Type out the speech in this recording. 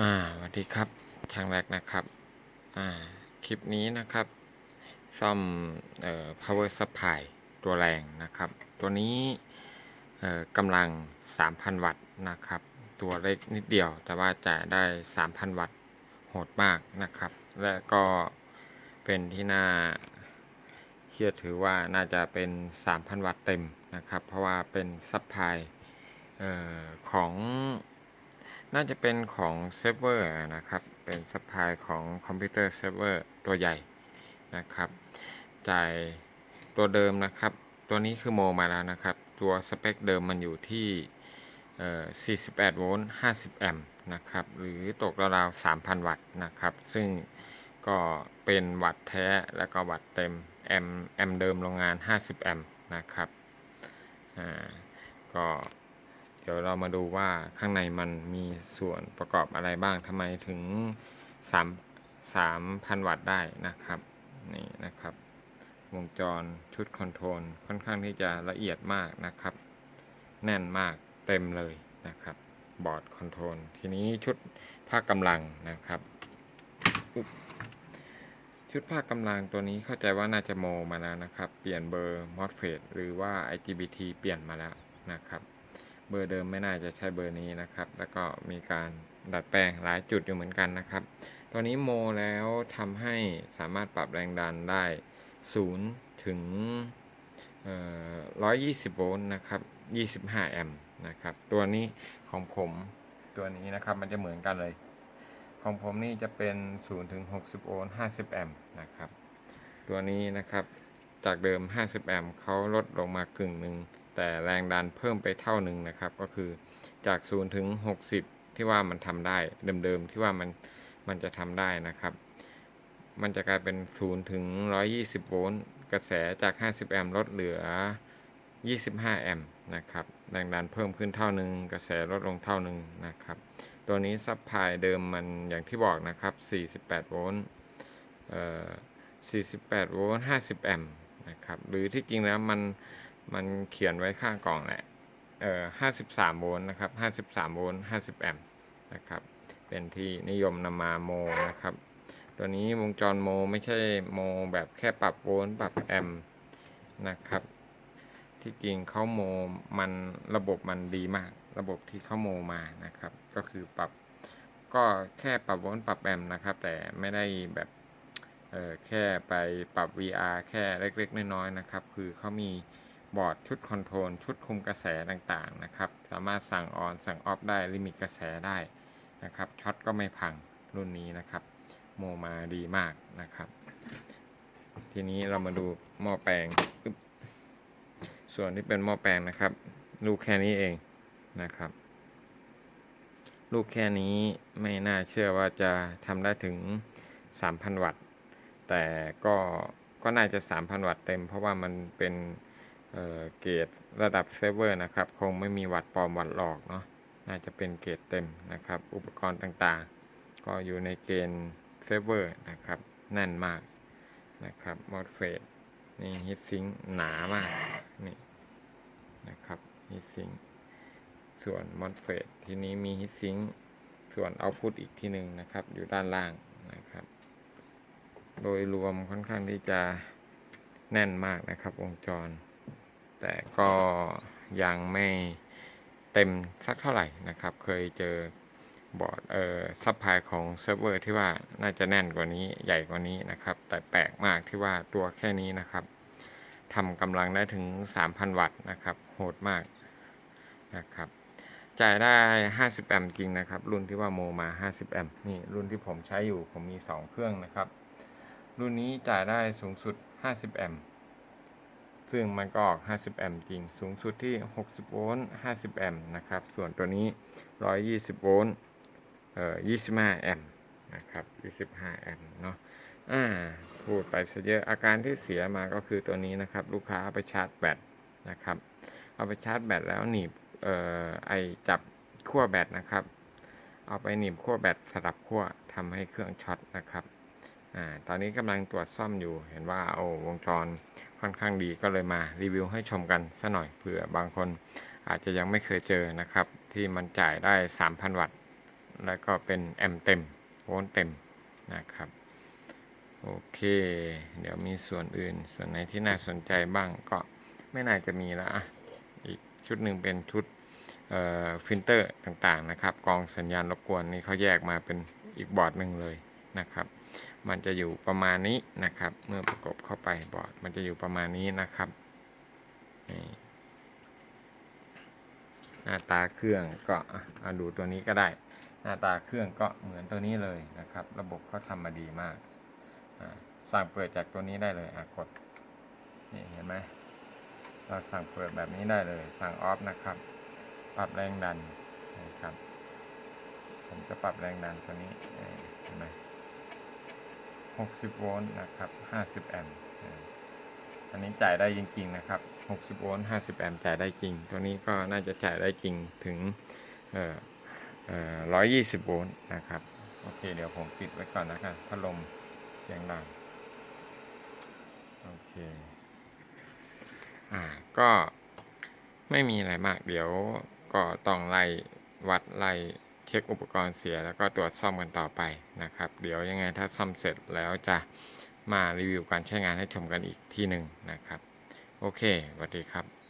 อ่าสวัสดีครับทางแรกนะครับอ่าคลิปนี้นะครับ ซ่อมเอ่อ power supply ตัวแรงนะครับ ตัวนี้เอ่อกำลัง 3,000 วัตต์นะครับ ตัวเล็กนิดเดียว แต่ว่าจ่ายได้ 3,000 วัตต์โหดมากนะครับ และก็เป็นที่น่าเชื่อถือว่าน่าจะเป็น 3,000 วัตต์เต็มนะครับ เพราะว่าเป็นซัพพลายเอ่อของ น่าจะเป็นของเซิร์ฟเวอร์นะครับ เป็นซัพพลายของคอมพิวเตอร์เซิร์ฟเวอร์ตัวใหญ่นะครับ จ่ายตัวเดิมนะครับ ตัวนี้คือโมมาแล้วนะครับ ตัวสเปคเดิมมันอยู่ที่48 โวลต์ 50 แอมป์นะครับ หรือตกราวๆ3,000 วัตต์นะครับ ซึ่งก็เป็นวัตต์แท้แล้วก็วัตต์เต็ม แอมป์แอมป์เดิมโรงงาน 50 แอมป์นะครับ อ่า ก็ เดี๋ยวเรามาดูว่าข้างในมันมีส่วนประกอบอะไรบ้างทำไมถึง 3 3,000 วัตต์ได้นะครับนี่นะครับ วงจรชุดคอนโทรลค่อนข้างที่จะละเอียดมากนะครับ แน่นมากเต็มเลยนะครับ บอร์ดคอนโทรลทีนี้ชุดภาคกำลังนะครับชุดภาคกำลังตัวนี้เข้าใจว่าน่าจะโมมาแล้วนะครับ เปลี่ยนเบอร์ MOSFET หรือว่า IGBT เปลี่ยนมาแล้วนะครับ เบอร์เดิมไม่น่าจะใช่เบอร์นี้นะครับ แล้วก็มีการดัดแปลงหลายจุดอยู่เหมือนกันนะครับตัวนี้โมแล้วทำให้สามารถปรับแรงดันได้0ถึงเอ่อ120 โวลต์นะครับ 25 แอมป์นะครับ ตัวนี้ของผมตัวนี้นะครับมันจะเหมือนกันเลย ของผมนี่จะเป็น0ถึง60 โวลต์ 50 แอมป์นะครับ ตัวนี้นะครับจากเดิม 50 แอมป์เขาลดลงมากึ่งหนึ่ง แต่แรงดันเพิ่มไปเท่าหนึ่งนะครับ ก็คือจาก 0 ถึง 60 ที่ว่ามันทำได้เดิมๆที่ว่ามันมันจะทำได้นะครับ มันจะกลายเป็น 0 ถึง 120 โวลต์กระแสจาก 50 แอมป์ลดเหลือ 25 แอมป์นะครับแรงดันเพิ่มขึ้นเท่าหนึ่งกระแสลดลงเท่าหนึ่งนะครับ ตัวนี้ซับพลายเดิมมันอย่างที่บอกนะครับ 48 โวลต์เอ่อ48 โวลต์ 50 แอมป์นะครับ หรือที่จริงแล้วมัน มันเขียนไว้ข้างกล่องแหละเอ่อ53โวลต์นะครับ53โวลต์50แอมป์นะครับ เป็นที่นิยมนำมาโมนะครับ ตัวนี้วงจรโมไม่ใช่โมแบบแค่ปรับโวลต์ปรับแอมป์นะครับ ที่จริงเขาโมมันระบบมันดีมาก ระบบที่เขาโมมานะครับ ก็คือปรับก็แค่ปรับโวลต์ปรับแอมป์นะครับ แต่ไม่ได้แบบเออแค่ไปปรับ VR แค่เล็กๆน้อยๆนะครับ คือเขามี บอร์ดชุดคอนโทรลชุดคุมกระแสต่างๆนะครับ สามารถสั่งออนสั่งออฟได้ลิมิตกระแสได้นะครับช็อตก็ไม่พังรุ่นนี้นะครับ โมมาดีมากนะครับ ทีนี้เรามาดูหม้อแปลง ส่วนที่เป็นหม้อแปลงนะครับ ลูกแค่นี้เองนะครับ ลูกแค่นี้ไม่น่าเชื่อว่าจะทำได้ถึง 3,000 วัตต์ แต่ก็ก็น่าจะ 3,000 วัตต์เต็ม เพราะว่ามันเป็น เกรดระดับเซิร์ฟเวอร์นะครับ คงไม่มีวัตต์ปลอมวัตต์หลอกเนาะน่าจะเป็นเกรดเต็มนะครับ อุปกรณ์ต่างๆ ก็อยู่ในเกณฑ์เซิร์ฟเวอร์นะครับแน่นมากนะครับมอสเฟตนี่ฮิตซิงหนามากนี่นะครับฮิตซิงส่วนมอสเฟตทีนี้มีฮิตซิงส่วนเอาพุตอีกที่หนึ่งนะครับ อยู่ด้านล่างนะครับ โดยรวมค่อนข้างที่จะแน่นมากนะครับวงจร แต่ก็ยังไม่เต็มสักเท่าไหร่นะครับ เคยเจอบอร์ดเอ่อซัพพลายของเซิร์ฟเวอร์ที่ว่าน่าจะแน่นกว่านี้ใหญ่กว่านี้นะครับ แต่แปลกมากที่ว่าตัวแค่นี้นะครับทำกำลังได้ถึง 3,000 วัตต์นะครับ โหดมากนะครับ จ่ายได้ 50 แอมป์จริงนะครับ รุ่นที่ว่าโมมา 50 แอมป์นี่รุ่นที่ผมใช้อยู่ผมมี 2 เครื่องนะครับ รุ่นนี้จ่ายได้สูงสุด 50 แอมป์ ซึ่งมันก็ออก 50 แอมป์จริง สูงสุดที่ 60 โวลต์ 50 แอมป์นะครับ ส่วนตัวนี้ 120 โวลต์ เอ่อ 25 แอมป์นะครับ 25 แอมป์เนาะ อ่า พูดไปซะเยอะ อาการที่เสียมาก็คือตัวนี้นะครับ ลูกค้าเอาไปชาร์จแบตนะครับ เอาไปชาร์จแบตแล้วหนีบ เอ่อ ไอจับขั้วแบตนะครับ เอาไปหนีบขั้วแบตสลับขั้วทำให้เครื่องช็อตนะครับ อ่าตอนนี้กำลังตรวจซ่อมอยู่ เห็นว่าโอ้วงจรค่อนข้างดีก็เลยมารีวิวให้ชมกันสัหน่อยเผื่อบางคนอาจจะยังไม่เคยเจอนะครับ ที่มันจ่ายได้ 3,000 วัตต์ แล้วก็เป็นแอมป์เต็มโวลต์เต็มนะครับ โอเค เดี๋ยวมีส่วนอื่น ส่วนไหนที่น่าสนใจบ้างก็ไม่น่าจะมีละอีกชุดหนึ่งเป็นชุดฟิลเตอร์ต่างๆนะครับ กองสัญญาณรบกวนนี่เขาแยกมาเป็นอีกบอร์ดหนึ่งเลยนะครับ มันจะอยู่ประมาณนี้นะครับ เมื่อประกบเข้าไปบอร์ดมันจะอยู่ประมาณนี้นะครับนี่หน้าตาเครื่องก็เอาดูตัวนี้ก็ได้ หน้าตาเครื่องก็เหมือนตัวนี้เลยนะครับ ระบบเขาทำมาดีมากสั่งเปิดจากตัวนี้ได้เลยอกดนี่เห็นไหมเราสั่งเปิดแบบนี้ได้เลย สั่งออฟนะครับ ปรับแรงดันนะครับ ผมจะปรับแรงดันตัวนี้เห็นไหม 60 โวลต์นะครับ 50 แอมป์อันนี้จ่ายได้จริง ๆ นะครับ 60 โวลต์ 50 แอมป์จ่ายได้จริง ตัวนี้ก็น่าจะจ่ายได้จริงถึงเอ่อเอ่อ120 โวลต์นะครับ โอเค เดี๋ยวผมปิดไว้ก่อนนะครับพัดลมเสียงดัง โอเคอ่าก็ไม่มีอะไรมาก เดี๋ยวก็ต้องไล่วัดไล่ ช็คอุปกรณ์เสียแล้วก็ตรวจซ่อมกันต่อไปนะครับ เดี๋ยวยังไงถ้าซ่อมเสร็จแล้วจะมารีวิวการใช้งานให้ชมกันอีกทีหนึ่งนะครับ โอเคสวัสดีครับ